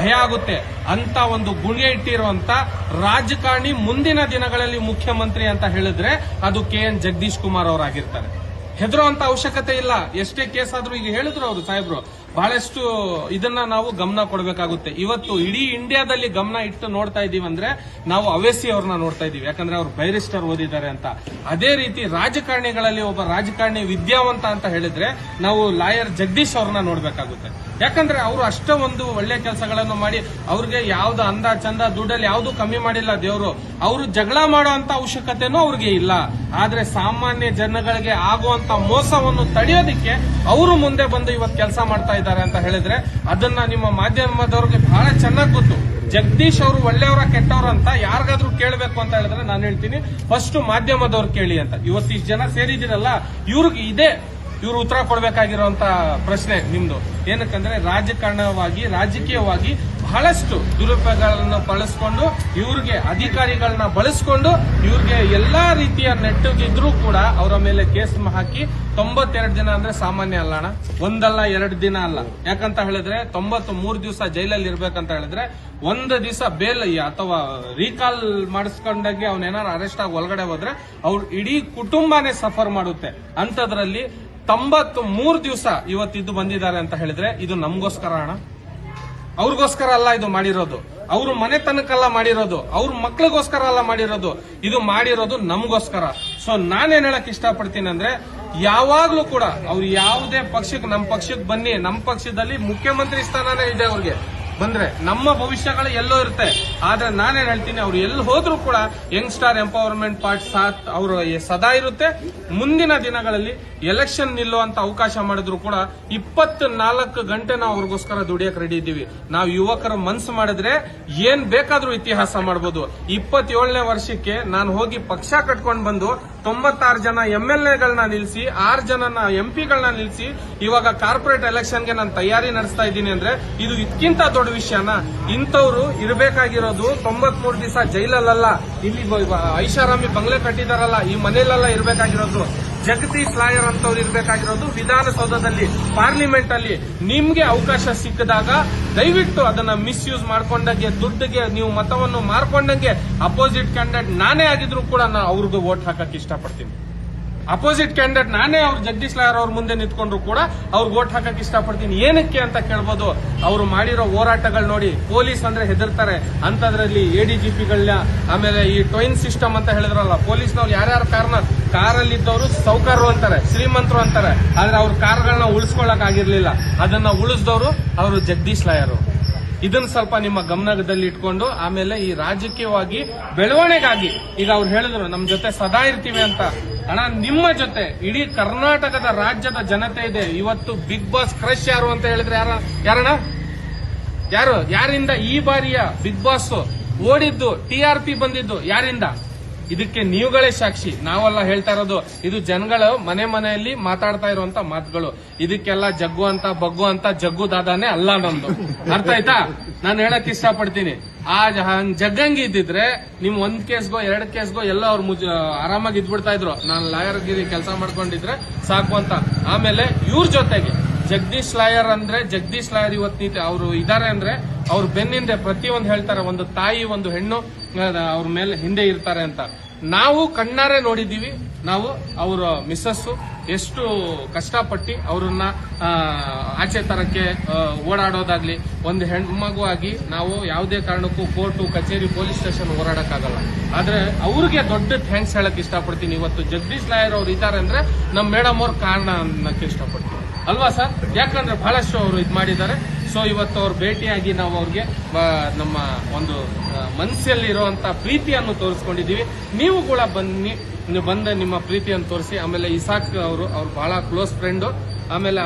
ಭಯ ಆಗುತ್ತೆ. ಅಂತ ಒಂದು ಗುಣೆ ಇಟ್ಟಿರುವಂತ ರಾಜಕಾರಣಿ ಮುಂದಿನ ದಿನಗಳಲ್ಲಿ ಮುಖ್ಯಮಂತ್ರಿ ಅಂತ ಹೇಳಿದ್ರೆ ಅದು ಕೆ ಎನ್ ಜಗದೀಶ್ ಕುಮಾರ್ ಅವರಾಗಿರ್ತಾರೆ. ಹೆದರುವಂತ ಅವಶ್ಯಕತೆ ಇಲ್ಲ. ಎಷ್ಟೇ ಕೇಸ್ ಆದ್ರೂ ಈಗ ಹೇಳಿದ್ರು ಅವರು ಸಾಹೇಬ್ರು. ಬಹಳಷ್ಟು ಇದನ್ನ ನಾವು ಗಮನ ಕೊಡಬೇಕಾಗುತ್ತೆ. ಇವತ್ತು ಇಡೀ ಇಂಡಿಯಾದಲ್ಲಿ ಗಮನ ಇಟ್ಟು ನೋಡ್ತಾ ಇದೀವಿ ಅಂದ್ರೆ ನಾವು ಅವೇಸಿ ಅವ್ರನ್ನ ನೋಡ್ತಾ ಇದೀವಿ. ಯಾಕಂದ್ರೆ ಅವ್ರು ಬೈರಿಸ್ಟರ್ ಓದಿದ್ದಾರೆ ಅಂತ. ಅದೇ ರೀತಿ ರಾಜಕಾರಣಿಗಳಲ್ಲಿ ಒಬ್ಬ ರಾಜಕಾರಣಿ ವಿದ್ಯಾವಂತ ಅಂತ ಹೇಳಿದ್ರೆ ನಾವು ಲಾಯರ್ ಜಗದೀಶ್ ಅವ್ರನ್ನ ನೋಡ್ಬೇಕಾಗುತ್ತೆ. ಯಾಕಂದ್ರೆ ಅವರು ಅಷ್ಟ ಒಂದು ಒಳ್ಳೆ ಕೆಲಸಗಳನ್ನು ಮಾಡಿ ಅವ್ರಿಗೆ ಯಾವ್ದು ಅಂದ ಚಂದ ದುಡ್ಡಲ್ಲಿ ಯಾವ್ದು ಕಮ್ಮಿ ಮಾಡಿಲ್ಲ ದೇವರು. ಅವರು ಜಗಳ ಮಾಡೋ ಅಂತ ಅವಶ್ಯಕತೆನೂ ಅವ್ರಿಗೆ ಇಲ್ಲ. ಆದ್ರೆ ಸಾಮಾನ್ಯ ಜನಗಳಿಗೆ ಆಗುವಂತ ಮೋಸವನ್ನು ತಡೆಯೋದಿಕ್ಕೆ ಅವರು ಮುಂದೆ ಬಂದು ಇವತ್ತು ಕೆಲಸ ಮಾಡ್ತಾ ಇದ್ದಾರೆ ಅಂತ ಹೇಳಿದ್ರೆ ಅದನ್ನ ನಿಮ್ಮ ಮಾಧ್ಯಮದವ್ರಿಗೆ ಬಹಳ ಚೆನ್ನಾಗಿ ಗೊತ್ತು. ಜಗದೀಶ್ ಅವರು ಒಳ್ಳೆಯವರ ಕೆಟ್ಟವ್ರ ಅಂತ ಯಾರಿಗಾದ್ರೂ ಕೇಳಬೇಕು ಅಂತ ಹೇಳಿದ್ರೆ ನಾನು ಹೇಳ್ತೀನಿ. ಫಸ್ಟ್ ಮಾಧ್ಯಮದವ್ರು ಕೇಳಿ ಅಂತ. ಇವತ್ತು ಇಷ್ಟು ಜನ ಸೇರಿದಿರಲ್ಲ ಇವ್ರಿಗೆ ಇದೆ ಇವರು ಉತ್ತರ ಕೊಡಬೇಕಾಗಿರುವಂತ ಪ್ರಶ್ನೆ ನಿಮ್ದು. ಏನಕ್ಕಂದ್ರೆ ರಾಜಕಾರಣವಾಗಿ, ರಾಜಕೀಯವಾಗಿ ಬಹಳಷ್ಟು ದುರುಪಯೋಗಗಳನ್ನು ಬಳಸ್ಕೊಂಡು, ಇವ್ರಿಗೆ ಅಧಿಕಾರಿಗಳನ್ನ ಬಳಸ್ಕೊಂಡು, ಇವ್ರಿಗೆ ಎಲ್ಲಾ ರೀತಿಯ ನೆಟ್ಟಗಿದ್ರೂ ಕೂಡ ಅವರ ಮೇಲೆ ಕೇಸ್ ಹಾಕಿ ತೊಂಬತ್ತೆರಡು ದಿನ ಅಂದ್ರೆ ಸಾಮಾನ್ಯ ಅಲ್ಲ ಅಣ್ಣ. ಒಂದಲ್ಲ ಎರಡು ದಿನ ಅಲ್ಲ. ಯಾಕಂತ ಹೇಳಿದ್ರೆ ತೊಂಬತ್ ಮೂರು ದಿವಸ ಜೈಲಲ್ಲಿ ಇರ್ಬೇಕಂತ ಹೇಳಿದ್ರೆ ಒಂದು ದಿವಸ ಬೇಲ್ ಅಥವಾ ರೀಕಾಲ್ ಮಾಡಿಸ್ಕೊಂಡಾಗೆ ಅವನೇನಾರು ಅರೆಸ್ಟ್ ಆಗಿ ಒಳಗಡೆ ಹೋದ್ರೆ ಅವ್ರು ಇಡೀ ಕುಟುಂಬನೇ ಸಫರ್ ಮಾಡುತ್ತೆ. ಅಂತದ್ರಲ್ಲಿ ತೊಂಬತ್ ಮೂರು ದಿವಸ ಇವತ್ತಿದ್ದು ಬಂದಿದ್ದಾರೆ ಅಂತ ಹೇಳಿದ್ರೆ ಇದು ನಮಗೋಸ್ಕರ ಅಣ್ಣ. ಅವ್ರಿಗೋಸ್ಕರ ಅಲ್ಲ ಇದು ಮಾಡಿರೋದು. ಅವ್ರ ಮನೆತನಕ್ಕೆಲ್ಲ ಮಾಡಿರೋದು. ಅವ್ರ ಮಕ್ಳಿಗೋಸ್ಕರ ಅಲ್ಲ ಮಾಡಿರೋದು. ಇದು ಮಾಡಿರೋದು ನಮಗೋಸ್ಕರ. ಸೊ ನಾನೇನ್ ಹೇಳಕ್ ಇಷ್ಟಪಡ್ತೀನಿ ಅಂದ್ರೆ, ಯಾವಾಗ್ಲೂ ಕೂಡ ಅವ್ರು ಯಾವುದೇ ಪಕ್ಷಕ್ಕೆ ನಮ್ಮ ಪಕ್ಷಕ್ಕೆ ಬನ್ನಿ ನಮ್ಮ ಪಕ್ಷದಲ್ಲಿ ಮುಖ್ಯಮಂತ್ರಿ ಸ್ಥಾನನೇ ಇದೆ ಅವ್ರಿಗೆ. ಬಂದ್ರೆ ನಮ್ಮ ಭವಿಷ್ಯಗಳು ಎಲ್ಲೋ ಇರುತ್ತೆ. ಆದ್ರೆ ನಾನೇನ್ ಹೇಳ್ತೀನಿ, ಅವ್ರು ಎಲ್ಲಿ ಹೋದ್ರು ಕೂಡ ಯಂಗ್ ಸ್ಟಾರ್ ಎಂಪವರ್ಮೆಂಟ್ ಪಾರ್ಟ್ ಸಾಥ್ ಅವರು ಸದಾ ಇರುತ್ತೆ. ಮುಂದಿನ ದಿನಗಳಲ್ಲಿ ಎಲೆಕ್ಷನ್ ನಿಲ್ಲುವಂತ ಅವಕಾಶ ಮಾಡಿದ್ರು ಕೂಡ ಇಪ್ಪತ್ ನಾಲ್ಕು ಗಂಟೆ ನಾವು ಅವ್ರಿಗೋಸ್ಕರ ದುಡಿಯಕ್ ರೆಡಿ ಇದ್ದೀವಿ. ನಾವು ಯುವಕರ ಮನ್ಸು ಮಾಡಿದ್ರೆ ಏನ್ ಬೇಕಾದ್ರೂ ಇತಿಹಾಸ ಮಾಡಬಹುದು ಇಪ್ಪತ್ತೇಳನೇ ವರ್ಷಕ್ಕೆ ನಾನು ಹೋಗಿ ಪಕ್ಷ ಕಟ್ಕೊಂಡು ಬಂದು ತೊಂಬತ್ತಾರು ಜನ ಎಂ ಎಲ್ ಎಗಳನ್ನ ನಿಲ್ಲಿಸಿ ಆರು ಜನನ ಎಂ ಪಿಗಳನ್ನ ನಿಲ್ಲಿಸಿ ಇವಾಗ ಕಾರ್ಪೊರೇಟ್ ಎಲೆಕ್ಷನ್ಗೆ ನಾನು ತಯಾರಿ ನಡೆಸ್ತಾ ಇದ್ದೀನಿ ಅಂದ್ರೆ ಇದು ಇದಕ್ಕಿಂತ ದೊಡ್ಡ ವಿಷಯನ ಇಂಥವ್ರು ಇರಬೇಕಾಗಿರೋದು ತೊಂಬತ್ಮೂರು ದಿವಸ ಜೈಲಲ್ಲ ಇಲ್ಲಿ ಐಷಾರಾಮಿ ಬಂಗ್ಲೆ ಕಟ್ಟಿದಾರಲ್ಲ, ಈ ಮನೆಯಲ್ಲೆಲ್ಲ ಇರಬೇಕಾಗಿರೋದು. ಜಗದೀಶ್ ಲಾಯರ್ ಅಂತವ್ರು ಇರಬೇಕಾಗಿರೋದು ವಿಧಾನಸೌಧದಲ್ಲಿ ಪಾರ್ಲಿಮೆಂಟ್ ಅಲ್ಲಿ ನಿಮ್ಗೆ ಅವಕಾಶ ಸಿಕ್ಕಿದಾಗ ದಯವಿಟ್ಟು ಅದನ್ನ ಮಿಸ್ಯೂಸ್ ಮಾಡ್ಕೊಂಡಂಗೆ, ದುಡ್ಡಿಗೆ ನೀವು ಮತವನ್ನು ಮಾರ್ಕೊಂಡಂಗೆ, ಅಪೋಸಿಟ್ ಕ್ಯಾಂಡಿಡೇಟ್ ನಾನೇ ಆಗಿದ್ರು ಕೂಡ ನಾನು ಅವ್ರಿಗೂ ವೋಟ್ ಹಾಕಕ್ ಇಷ್ಟಪಡ್ತೀನಿ. ಅಪೋಸಿಟ್ ಕ್ಯಾಂಡಿಡೇಟ್ ನಾನೇ ಅವ್ರು ಜಗದೀಶ್ ಲಾಯರ್ ಅವ್ರ ಮುಂದೆ ನಿಂತ್ಕೊಂಡ್ರು ಕೂಡ ಅವ್ರಿಗೆ ವೋಟ್ ಹಾಕಕ್ ಇಷ್ಟಪಡ್ತೀನಿ. ಏನಕ್ಕೆ ಅಂತ ಕೇಳ್ಬೋದು? ಅವ್ರು ಮಾಡಿರೋ ಹೋರಾಟಗಳು ನೋಡಿ ಪೊಲೀಸ್ ಅಂದ್ರೆ ಹೆದರ್ತಾರೆ. ಅಂತದ್ರಲ್ಲಿ ಎಡಿಜಿಪಿಗಳನ್ನ ಆಮೇಲೆ ಈ ಟ್ವೈನ್ ಸಿಸ್ಟಮ್ ಅಂತ ಹೇಳಿದ್ರಲ್ಲ, ಪೊಲೀಸ್ನವ್ರು ಯಾರ್ಯಾರ ಕಾರ್ನ ಕಾರಲ್ಲಿ ಇದ್ದವರು ಸೌಕರ್ಯರು ಅಂತಾರೆ, ಶ್ರೀಮಂತರು ಅಂತಾರೆ. ಆದ್ರೆ ಅವ್ರ ಕಾರ್ಗಳನ್ನ ಉಳಿಸ್ಕೊಳಕ್ ಆಗಿರ್ಲಿಲ್ಲ. ಅದನ್ನ ಉಳಿಸಿದವರು ಅವರು ಜಗದೀಶ್ ಲಾಯರು ಇದನ್ನ ಸ್ವಲ್ಪ ನಿಮ್ಮ ಗಮನದಲ್ಲಿ ಇಟ್ಕೊಂಡು, ಆಮೇಲೆ ಈ ರಾಜಕೀಯವಾಗಿ ಬೆಳವಣಿಗಾಗಿ, ಈಗ ಅವ್ರು ಹೇಳಿದ್ರು, ನಮ್ ಜೊತೆ ಸದಾ ಇರ್ತೀವಿ ಅಂತ. ಅಣ್ಣ, ನಿಮ್ಮ ಜೊತೆ ಇಡೀ ಕರ್ನಾಟಕದ ರಾಜ್ಯದ ಜನತೆ ಇದೆ. ಇವತ್ತು ಬಿಗ್ ಬಾಸ್ ಕ್ರಶ್ ಯಾರು ಅಂತ ಹೇಳಿದ್ರೆ ಯಾರ ಯಾರಣ್ಣ? ಯಾರು? ಯಾರಿಂದ ಈ ಬಾರಿಯ ಬಿಗ್ ಬಾಸ್ ಓಡಿದ್ದು ಟಿ ಆರ್ ಪಿ ಬಂದಿದ್ದು ಯಾರಿಂದ? ಇದಕ್ಕೆ ನೀವುಗಳೇ ಸಾಕ್ಷಿ. ನಾವೆಲ್ಲ ಹೇಳ್ತಾ ಇರೋದು, ಇದು ಜನಗಳು ಮನೆ ಮನೆಯಲ್ಲಿ ಮಾತಾಡ್ತಾ ಇರುವಂತ ಮಾತುಗಳು. ಇದಕ್ಕೆಲ್ಲ ಜಗ್ಗು ಅಂತ, ಬಗ್ಗು ಅಂತ ಜಗ್ಗು ದಾದಾನೇ ಅಲ್ಲ ನಮ್ದು ಅರ್ಥ ಆಯ್ತಾ? ನಾನು ಹೇಳಕ್ ಇಷ್ಟಪಡ್ತೀನಿ. ಆ ಹಂಗ್ ಜಗ್ಗಂಗಿ ಇದ್ದಿದ್ರೆ ನಿಮ್ ಒಂದ್ ಕೇಸ್ಗೋ, ಎರಡ್ ಕೇಸ್ಗೋ ಎಲ್ಲ ಅವ್ರು ಮುಜ ಆರಾಮಾಗಿ ಇದ್ಬಿಡ್ತಾ ಇದ್ರು. ನಾನು ಲಾಯರ್ ಗಿರಿ ಕೆಲಸ ಮಾಡ್ಕೊಂಡಿದ್ರೆ ಸಾಕು ಅಂತ. ಆಮೇಲೆ ಇವ್ರ ಜೊತೆಗೆ ಜಗದೀಶ್ ಲಾಯರ್ ಅಂದ್ರೆ, ಜಗದೀಶ್ ಲಾಯರ್ ಇವತ್ತು ನೀತಿ ಅವರು ಇದಾರೆ ಅಂದ್ರೆ, ಅವ್ರ ಬೆನ್ನಿಂದೆ ಪ್ರತಿಯೊಂದು ಹೇಳ್ತಾರೆ, ಒಂದು ತಾಯಿ, ಒಂದು ಹೆಣ್ಣು ಅವ್ರ ಮೇಲೆ ಹಿಂದೆ ಇರ್ತಾರೆ ಅಂತ. ನಾವು ಕಣ್ಣಾರೆ ನೋಡಿದೀವಿ ನಾವು ಅವರ ಮಿಸ್ಸಸ್ಸು ಎಷ್ಟು ಕಷ್ಟಪಟ್ಟು ಅವ್ರನ್ನ ಆಚೆ ತರಕ್ಕೆ ಓಡಾಡೋದಾಗಲಿ ಒಂದು ಹೆಣ್ಮಗು ಆಗಿ ನಾವು ಯಾವುದೇ ಕಾರಣಕ್ಕೂ ಕೋರ್ಟು ಕಚೇರಿ ಪೊಲೀಸ್ ಸ್ಟೇಷನ್ ಓಡಾಡಕ್ಕಾಗಲ್ಲ ಆದ್ರೆ ಅವ್ರಿಗೆ ದೊಡ್ಡ ಥ್ಯಾಂಕ್ಸ್ ಹೇಳಕ್ ಇಷ್ಟಪಡ್ತೀನಿ ಇವತ್ತು. ಜಗದೀಶ್ ನಾಯರ್ ಅವ್ರು ಇದ್ದಾರೆ ಅಂದ್ರೆ ನಮ್ಮ ಮೇಡಮ್ ಅವ್ರ ಕಾರಣ ಅನ್ನಕ್ಕೆ ಇಷ್ಟಪಡ್ತೀನಿ. ಅಲ್ವಾ ಸರ್? ಯಾಕಂದ್ರೆ ಬಹಳಷ್ಟು ಅವರು ಇದು ಮಾಡಿದ್ದಾರೆ. ಸೊ ಇವತ್ತು ಅವ್ರು ಭೇಟಿಯಾಗಿ ನಾವು ಅವ್ರಿಗೆ ನಮ್ಮ ಒಂದು ಆ, ಮನಸ್ಸಲ್ಲಿ ಇರುವಂತ ಪ್ರೀತಿಯನ್ನು ತೋರಿಸ್ಕೊಂಡಿದ್ದೀವಿ. ನೀವು ಕೂಡ ಬನ್ನಿ. ನೀವು ಬಂದ ನಿಮ್ಮ ಪ್ರೀತಿಯನ್ನು ತೋರಿಸಿ ಆಮೇಲೆ ಇಸಾಕ್ ಅವರು ಅವ್ರು ಬಹಳ ಕ್ಲೋಸ್ ಫ್ರೆಂಡ್ ಆಮೇಲೆ